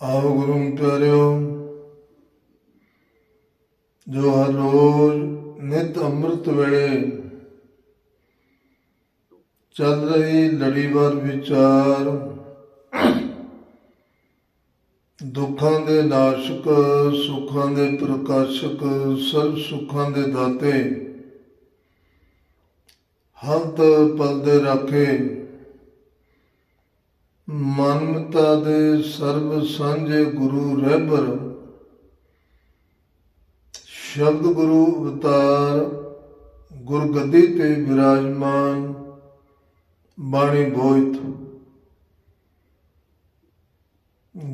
ਆਓ ਗੁਰੂ ਪਿਆਰਿਓ, ਜੋ ਹਰ ਰੋਜ਼ ਨਿਤ ਅੰਮ੍ਰਿਤ ਵੇਲੇ ਚੱਲ ਰਹੀ ਲੜੀਵਾਰ ਵਿਚਾਰ, ਦੁੱਖਾਂ ਦੇ ਨਾਸ਼ਕ, ਸੁੱਖਾਂ ਦੇ ਪ੍ਰਕਾਸ਼ਕ, ਸਰਬ ਸੁੱਖਾਂ ਦੇ ਦਾਤੇ, ਹੰਤ ਪਲ ਦੇ ਰਾਖੇ ਮਨਮਤਾ ਦੇ ਸਰਬ ਸਾਂਝੇ ਗੁਰੂ ਰਹਿਬਰ ਸ਼ਬਦ ਗੁਰੂ ਅਵਤਾਰ ਗੁਰਗੱਦੀ ਤੇ ਵਿਰਾਜਮਾਨ ਬਾਣੀ ਬੋਇਤ।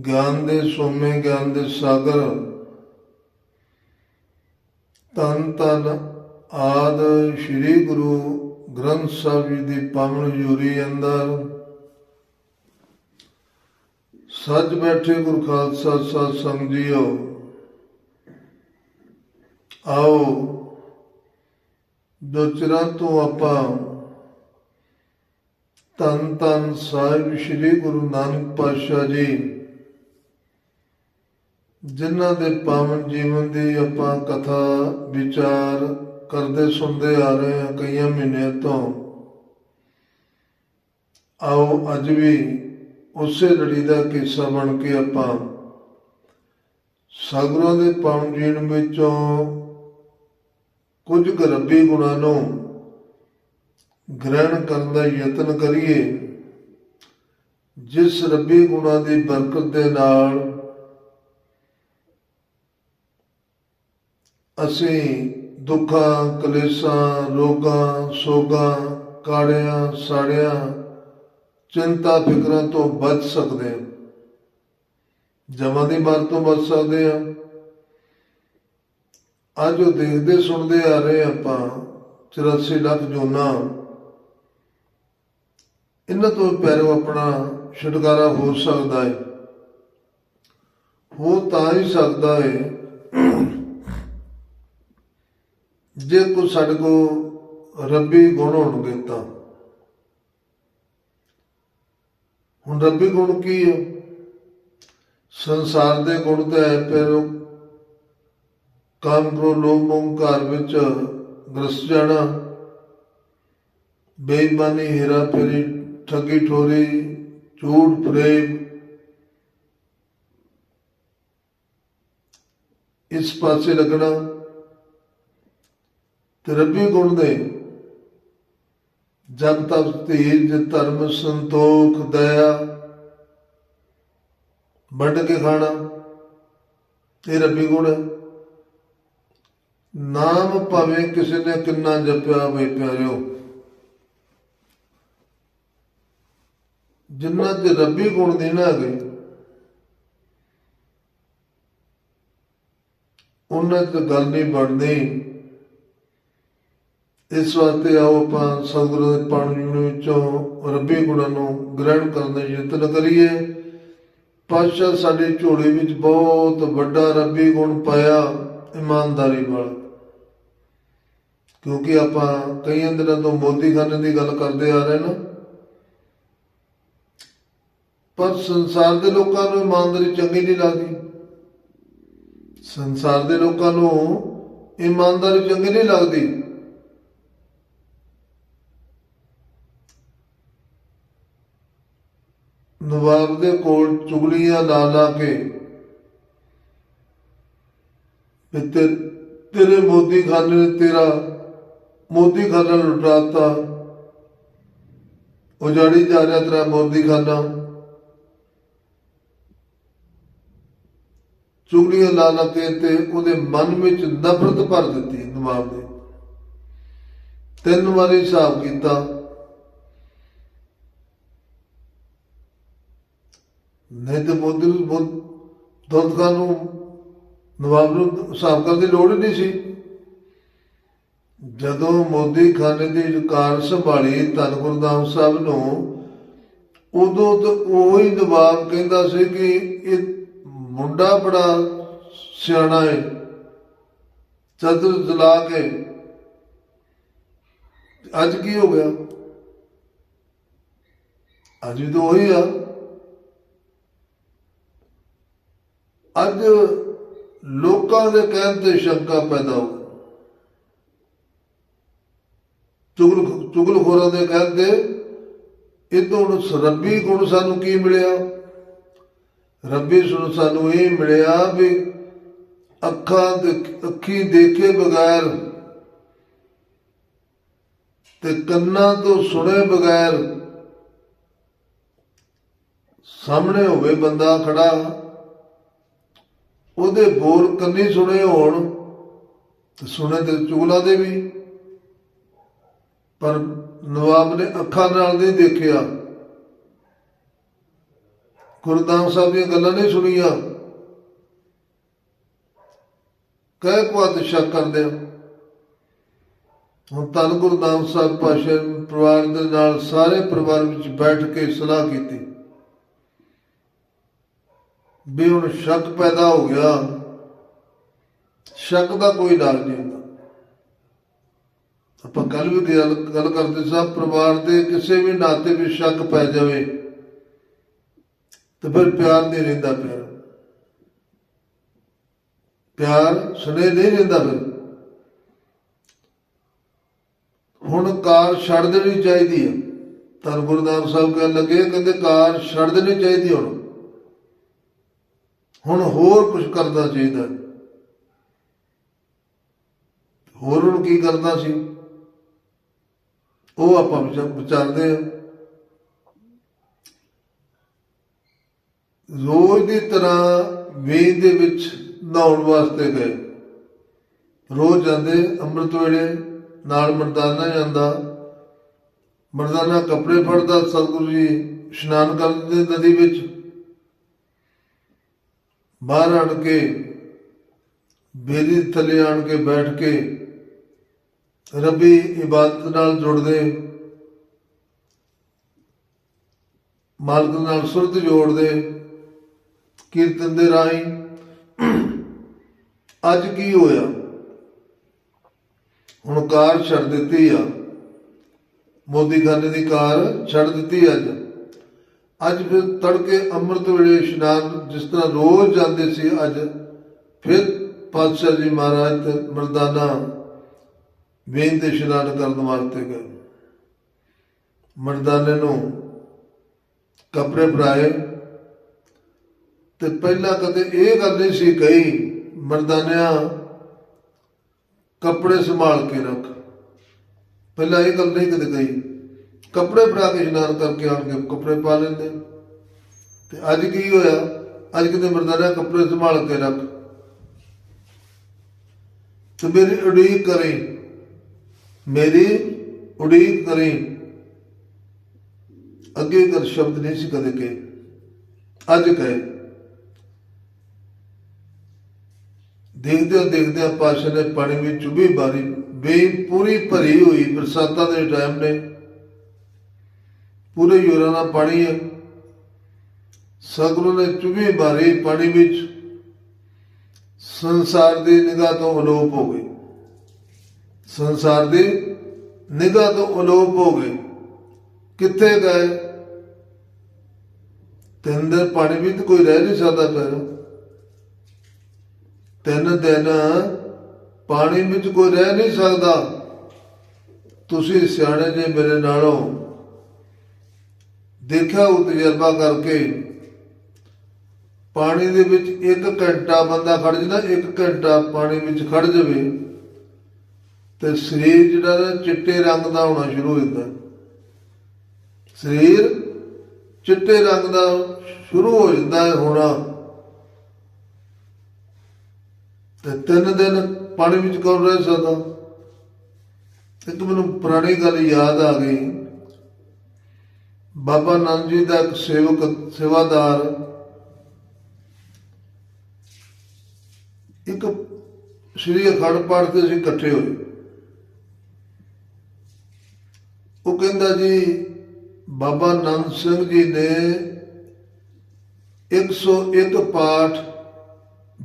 ਗਿਆਨ ਦੇ ਸੋਮੇ, ਗਿਆਨ ਦੇ ਸਾਗਰ। ਤਨ ਤਨ ਆਦ ਸ੍ਰੀ ਗੁਰੂ ਗ੍ਰੰਥ ਸਾਹਿਬ ਜੀ ਦੀ ਪਾਵਨ ਹਜ਼ੂਰੀ ਅੰਦਰ ਸੱਜ ਬੈਠੇ ਗੁਰ ਖਾਲਸਾ ਸਾਧ ਸੰਗ ਜੀਓ ਆਓ, ਦੋ ਚਿਰਾਂ ਤੋਂ ਆਪਾਂ ਤਨ ਤਨ ਸਾਹਿਬ ਸ੍ਰੀ ਗੁਰੂ ਨਾਨਕ ਪਾਤਸ਼ਾਹ ਜੀ, ਜਿਨ੍ਹਾਂ ਦੇ ਪਾਵਨ ਜੀਵਨ ਦੀ ਆਪਾਂ ਕਥਾ, ਵਿਚਾਰ ਕਰਦੇ ਸੁਣਦੇ ਆ ਰਹੇ ਹਾਂ ਕਈਆਂ ਮਹੀਨਿਆਂ ਤੋਂ। ਆਓ, ਅੱਜ ਵੀ ਉਸੇ ਲੜੀ ਦਾ ਕਿੱਸਾ ਬਣ ਕੇ ਆਪਾਂ ਸਾਗਰਾਂ ਦੇ ਪਾਵਨ ਜੀਵਨ ਵਿੱਚੋਂ ਕੁਝ ਕੁ ਰੱਬੀ ਗੁਣਾਂ ਨੂੰ ਗ੍ਰਹਿਣ ਕਰਨ ਦਾ ਯਤਨ ਕਰੀਏ, ਜਿਸ ਰੱਬੀ ਗੁਣਾਂ ਦੀ ਬਰਕਤ ਦੇ ਨਾਲ ਅਸੀਂ ਦੁੱਖਾਂ, ਕਲੇਸ਼ਾਂ, ਰੋਗਾਂ, ਸੋਗਾਂ, ਕਾੜਿਆਂ, ਸਾੜਿਆਂ ਚਿੰਤਾ ਫਿਕਰਾਂ ਤੋਂ ਬਚ ਸਕਦੇ ਹਾਂ। ਜਮਾਂ ਦੀ ਮਾਰ ਤੋਂ ਬਚ ਸਕਦੇ ਹਾਂ। ਅੱਜ ਉਹ ਦੇਖਦੇ ਸੁਣਦੇ ਆ ਰਹੇ ਆਪਾਂ 84 ਲੱਖ ਜੋਨਾ। ਇਹਨਾਂ ਤੋਂ ਪੈਰੋਂ ਆਪਣਾ ਛੁਟਕਾਰਾ ਹੋ ਸਕਦਾ ਹੈ। ਹੋ ਤਾਂ ਹੀ ਸਕਦਾ ਹੈ। ਜੇ ਕੋ ਸਾਡੇ ਕੋ ਰੱਬੀ ਗੁਣ ਹੋਣਗੇ ਤਾਂ। ਹੁਣ ਰੱਬੀ ਗੁਣ ਕੀ ਹੈ? ਸੰਸਾਰ ਦੇ ਗੁਣ ਤਾਂ ਹੈ ਪਰ ਉਹ ਕਾਮ ਕਰੋ ਲੋਭ ਮੋਹ ਵਿੱਚ ਗਰਸ ਜਾਣਾ, ਬੇਈਮਾਨੀ, ਹੀਰਾ ਫੇਰੀ, ਠੱਗੀ ਠੋਰੀ, ਝੂਠ ਪ੍ਰੇਮ। ਇਸ ਪਾਸੇ ਲੱਗਣਾ ਤੇ ਰੱਬੀ ਗੁਣ ਦੇ ਜਬ ਤਬ ਤੇਜ ਧਰਮ ਸੰਤੋਖ, ਦਇਆ। ਵੰਡ ਕੇ ਖਾਣਾ, ਇਹ ਰੱਬੀ ਗੁਣ ਨਾਮ ਭਾਵੇਂ ਕਿਸੇ ਨੇ ਕਿੰਨਾ ਜਪਿਆ ਹੋਵੇ ਪਿਆਰਿਓ, ਜਿੰਨਾ ਤੇ ਰੱਬੀ ਗੁਣ ਦੇਣਾ ਹੈਗੇ, ਉਹਨਾਂ ਤੇ ਗੱਲ ਨਹੀਂ ਬਣਦੀ। ਇਸ ਵਾਸਤੇ ਆਓ ਆਪਾਂ ਸਤਿਗੁਰੂ ਦੇ ਪਾਣੀ ਵਿੱਚੋਂ ਰੱਬੀ ਗੁਣਾਂ ਨੂੰ ਗ੍ਰਹਿਣ ਕਰਨ ਦਾ ਯਤਨ ਕਰੀਏ। ਪਾਤਸ਼ਾਹ ਸਾਡੇ ਝੋਲੇ ਵਿੱਚ ਬਹੁਤ ਵੱਡਾ ਰੱਬੀ ਗੁਣ ਪਾਇਆ ਇਮਾਨਦਾਰੀ ਨਾਲ ਕਿਉਂਕਿ ਆਪਾਂ ਕਈਆਂ ਦਿਨਾਂ ਤੋਂ ਮੋਦੀ ਖਾਨੇ ਦੀ ਗੱਲ ਕਰਦੇ ਆ ਰਹੇ ਨਾ। ਪਰ ਸੰਸਾਰ ਦੇ ਲੋਕਾਂ ਨੂੰ ਇਮਾਨਦਾਰੀ ਚੰਗੀ ਨਹੀਂ ਲੱਗਦੀ। ਸੰਸਾਰ ਦੇ ਲੋਕਾਂ ਨੂੰ ਇਮਾਨਦਾਰੀ ਚੰਗੀ ਨਹੀਂ ਲੱਗਦੀ ਨਵਾਬ ਦੇ ਕੋਲ ਚੁਗਲੀਆਂ ਲਾ ਲਾ ਕੇ ਤੇ ਤੇਰੇ ਮੋਦੀ ਖਾਨੇ ਨੇ ਤੇਰਾ ਮੋਦੀ ਖਾਨਾ ਲੁਟਾਤਾ। ਉਜਾੜੀ ਜਾ ਰਿਹਾ ਤੇਰਾ ਮੋਦੀ ਖਾਨਾ। ਚੁਗਲੀਆਂ ਲਾ ਲਾ ਕੇ ਤੇ ਉਹਦੇ ਮਨ ਵਿੱਚ ਨਫ਼ਰਤ ਭਰ ਦਿੱਤੀ ਦਿਮਾਗ ਦੇ ਤਿੰਨ ਵਾਰੀ ਹਿਸਾਬ ਕੀਤਾ। ਨਹੀਂ ਤੇ ਮੋਦੀ ਨੂੰ ਖਾਨ ਨੂੰ ਨਵਾਬ ਨੂੰ ਹਿਸਾਬ ਕਰਨ ਦੀ ਲੋੜ ਹੀ ਨਹੀਂ ਸੀ। ਜਦੋਂ ਮੋਦੀ ਖਾਨੇ ਦੀ ਕਾਰ ਸੰਭਾਲੀ ਧੰਨ ਗੁਰਦਾਮ ਸਾਹਿਬ ਨੂੰ, ਉਦੋਂ ਤਾਂ ਉਹੀ ਨਵਾਬ ਕਹਿੰਦਾ ਸੀ ਕਿ ਇਹ ਮੁੰਡਾ ਬੜਾ ਸਿਆਣਾ ਹੈ ਚਤੁਰ ਜਲਾ ਕੇ ਅੱਜ ਕੀ ਹੋ ਗਿਆ? ਅੱਜ ਵੀ ਤਾਂ ਉਹੀ ਆ। ਅੱਜ ਲੋਕਾਂ ਦੇ ਕਹਿਣ ਤੇ ਸ਼ੰਕਾ ਪੈਦਾ ਹੋ ਚੁਗਲ ਚੁਗਲਖੋਰਾਂ ਦੇ ਕਹਿਣ ਤੇ ਇਹ ਤੋਂ ਹੁਣ ਰੱਬੀ ਗੁਣ ਸਾਨੂੰ ਕੀ ਮਿਲਿਆ? ਰੱਬੀ ਸੁਣ ਸਾਨੂੰ ਇਹ ਮਿਲਿਆ ਵੀ ਅੱਖਾਂ ਦੇ ਅੱਖੀ ਦੇਖੇ ਬਗੈਰ ਤੇ ਕੰਨਾਂ ਤੋਂ ਸੁਣੇ ਬਗੈਰ ਸਾਹਮਣੇ ਹੋਵੇ ਬੰਦਾ ਖੜਾ। ਉਹਦੇ ਬੋਲ ਕੰਨੀ ਸੁਣੇ ਹੋਣ, ਤੇ ਸੁਣੇ ਤੇ ਚੁਗਲਾ ਦੇ ਵੀ। ਪਰ ਨਵਾਬ ਨੇ ਅੱਖਾਂ ਨਾਲ ਨਹੀਂ ਦੇਖਿਆ। ਗੁਰਦਾਮ ਸਾਹਿਬ ਦੀਆਂ ਗੱਲਾਂ ਨਹੀਂ ਸੁਣੀਆਂ। ਕਹਿ ਕੁਆਤ ਸ਼ੱਕ ਕਰਦੇ ਹੁਣ ਧੰਨ ਗੁਰਦਾਮ ਸਾਹਿਬ ਪਾਸ਼ਾ ਪਰਿਵਾਰ ਦੇ ਨਾਲ ਸਾਰੇ ਪਰਿਵਾਰ ਵਿੱਚ ਬੈਠ ਕੇ ਸਲਾਹ ਕੀਤੀ। ਵੀ ਹੁਣ ਸ਼ੱਕ ਪੈਦਾ ਹੋ ਗਿਆ। ਸ਼ੱਕ ਦਾ ਕੋਈ ਇਲਾਜ ਨਹੀਂ ਹੁੰਦਾ। ਆਪਾਂ ਕੱਲ ਵੀ ਗੱਲ ਗੱਲ ਕਰਦੇ ਸਾਂ, ਪਰਿਵਾਰ ਦੇ ਕਿਸੇ ਵੀ ਨਾਤੇ ਵਿੱਚ ਸ਼ੱਕ ਪੈ ਜਾਵੇ, ਤੇ ਫਿਰ ਪਿਆਰ ਨਹੀਂ ਰਹਿੰਦਾ ਪਿਆਰ। ਪਿਆਰ ਸੁਨੇ ਨਹੀਂ ਰਹਿੰਦਾ ਫਿਰ। ਹੁਣ ਕਾਰ ਛੱਡ ਦੇਣੀ ਚਾਹੀਦੀ ਹੈ ਤਾਂ ਗੁਰਦਾਸ ਸਾਹਿਬ ਕਹਿਣ ਲੱਗੇ ਕਹਿੰਦੇ ਕਾਰ ਛੱਡ ਦੇਣੀ ਚਾਹੀਦੀ ਹੁਣ। ਹੁਣ ਹੋਰ ਕੁਝ ਕਰਨਾ ਚਾਹੀਦਾ। ਹੋਰ ਹੁਣ ਕੀ ਕਰਨਾ ਸੀ? ਉਹ ਆਪਾਂ ਵਿਚਾਰਦੇ ਹਾਂ ਰੋਜ਼ ਦੀ ਤਰ੍ਹਾਂ ਵੇਦ ਦੇ ਵਿੱਚ ਨਹਾਉਣ ਵਾਸਤੇ ਗਏ। ਰੋਜ਼ ਜਾਂਦੇ, ਅੰਮ੍ਰਿਤ ਵੇਲੇ ਨਾਲ ਮਰਦਾਨਾ ਜਾਂਦਾ। ਮਰਦਾਨਾ ਕੱਪੜੇ ਫੜਦਾ, ਸਤਿਗੁਰੂ ਜੀ ਇਸ਼ਨਾਨ ਕਰਦੇ ਨਦੀ ਵਿੱਚ। ਬਾਹਰ ਆਣ ਕੇ, ਬੇਰੀ ਥੱਲੇ ਆਣ ਕੇ ਬੈਠ ਕੇ ਰੱਬੀ ਇਬਾਦਤ ਨਾਲ ਜੁੜਦੇ, ਮਾਲਕ ਨਾਲ ਸੁਰਤ ਜੋੜਦੇ, ਕੀਰਤਨ ਦੇ ਰਾਹੀਂ ਅੱਜ ਕੀ ਹੋਇਆ? ਹੁਣ ਕਾਰ ਛੱਡ ਦਿੱਤੀ ਆ। ਮੋਦੀ ਗਾਨੇ ਦੀ ਕਾਰ ਛੱਡ ਦਿੱਤੀ ਅੱਜ। ਅੱਜ ਫਿਰ ਤੜਕੇ ਅੰਮ੍ਰਿਤ ਵੇਲੇ ਇਸ਼ਨਾਨ, ਜਿਸ ਤਰ੍ਹਾਂ ਰੋਜ਼ ਜਾਂਦੇ ਸੀ ਅੱਜ, ਫਿਰ ਪਾਤਸ਼ਾਹ ਜੀ ਮਹਾਰਾਜ ਤੇ ਮਰਦਾਨਾ ਵੇਦ ਦੇ ਇਸ਼ਨਾਨ ਕਰਨ ਵਾਸਤੇ ਗਏ। ਮਰਦਾਨੇ ਨੂੰ ਕੱਪੜੇ ਫੜਾਏ ਤੇ ਪਹਿਲਾਂ ਕਦੇ ਇਹ ਗੱਲ ਨਹੀਂ ਸੀ ਕਹੀ, ਮਰਦਾਨਿਆਂ ਕੱਪੜੇ ਸੰਭਾਲ ਕੇ ਰੱਖ। ਪਹਿਲਾਂ ਇਹ ਗੱਲ ਨਹੀਂ ਕਦੇ ਕਹੀ। ਕੱਪੜੇ ਫੜਾ ਕੇ ਇਸ਼ਨਾਨ ਕਰਕੇ ਆਣ ਕੇ ਕੱਪੜੇ ਪਾ ਲੈਂਦੇ। ਤੇ ਅੱਜ ਕੀ ਹੋਇਆ? ਅੱਜ ਕਿਤੇ ਮਰਦਾਨਾ ਕੱਪੜੇ ਸੰਭਾਲ ਕੇ ਰੱਖ। ਤੇ ਮੇਰੀ ਉਡੀਕ ਕਰੀ। ਮੇਰੀ ਉਡੀਕ ਕਰੀ। ਅੱਗੇ ਕਰ ਸ਼ਬਦ ਨਹੀਂ ਸੀ ਕਦੇ ਕਹੇ। ਅੱਜ ਕਹੇ। ਦੇਖਦੇ ਦੇਖਦੇ ਪਾਸ਼ਾ ਨੇ ਪਾਣੀ ਵਿੱਚ ਚੁਬੀ ਬਾਰੀ। ਬੇ ਪੂਰੀ ਭਰੀ ਹੋਈ ਬਰਸਾਤਾਂ ਦੇ ਟਾਈਮ ਨੇ। ਪੂਰੇ ਯੋਰਾਂ ਦਾ ਪਾਣੀ ਹੈ। ਸਗਰੋਂ ਨੇ ਚੁਬੀ ਬਾਰੀ ਪਾਣੀ ਵਿੱਚ ਸੰਸਾਰ ਦੀ ਨਿਗਾਹ ਤੋਂ ਅਲੋਪ ਹੋ ਗਈ ਸੰਸਾਰ ਦੀ ਨਿਗਾਹ ਤੋਂ ਅਲੋਪ ਹੋ ਗਏ। ਕਿੱਥੇ ਗਏ? ਤਿੰਨ ਦਿਨ ਪਾਣੀ ਵਿੱਚ ਕੋਈ ਰਹਿ ਨਹੀਂ ਸਕਦਾ ਫਿਰ। ਤਿੰਨ ਦਿਨ ਪਾਣੀ ਵਿੱਚ ਕੋਈ ਰਹਿ ਨਹੀਂ ਸਕਦਾ। ਤੁਸੀਂ ਸਿਆਣੇ ਜੇ ਮੇਰੇ ਨਾਲੋਂ ਦੇਖਿਆ ਉਹ ਤਜਰਬਾ ਕਰਕੇ ਪਾਣੀ ਦੇ ਵਿੱਚ ਇੱਕ ਘੰਟਾ ਬੰਦਾ ਖੜ ਜਾਂਦਾ ਇੱਕ ਘੰਟਾ ਪਾਣੀ ਵਿੱਚ ਖੜ ਜਾਵੇ ਤੇ ਸਰੀਰ ਜਿਹੜਾ ਨਾ ਚਿੱਟੇ ਰੰਗ ਦਾ ਹੋਣਾ ਸ਼ੁਰੂ ਹੋ ਜਾਂਦਾ। ਸਰੀਰ ਚਿੱਟੇ ਰੰਗ ਦਾ ਸ਼ੁਰੂ ਹੋ ਜਾਂਦਾ ਹੈ ਹੋਣਾ। ਤੇ ਤਿੰਨ ਦਿਨ ਪਾਣੀ ਵਿੱਚ ਕੌਣ ਰਹਿ ਸਕਦਾ? ਇੱਕ ਮੈਨੂੰ ਪੁਰਾਣੀ ਗੱਲ ਯਾਦ ਆ ਗਈ। ਬਾਬਾ ਨੰਦ ਜੀ ਦਾ ਇੱਕ ਸੇਵਕ, ਸੇਵਾਦਾਰ। ਇੱਕ ਸ੍ਰੀ ਅਖੰਡ ਪਾਠ ਤੇ ਅਸੀਂ ਇਕੱਠੇ ਹੋਏ। ਉਹ ਕਹਿੰਦਾ ਜੀ, ਬਾਬਾ ਨੰਦ ਸਿੰਘ ਜੀ ਨੇ 101 ਪਾਠ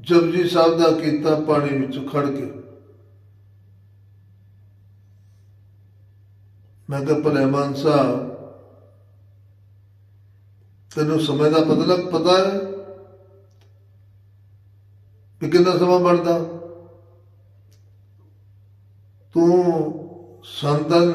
ਜਪਜੀ ਸਾਹਿਬ ਦਾ ਕੀਤਾ ਪਾਣੀ ਵਿੱਚ ਖੜ ਕੇ। ਮੈਂ ਕਿਹਾ ਭਲੇ ਮਾਨ ਸਾਹਿਬ ਤੈਨੂੰ ਸਮੇਂ ਦਾ ਪਤਾ ਪਤਾ ਹੈ ਵੀ ਕਿੰਨਾ ਸਮਾਂ ਬਣਦਾ। ਤੂੰ ਸੰਤਨ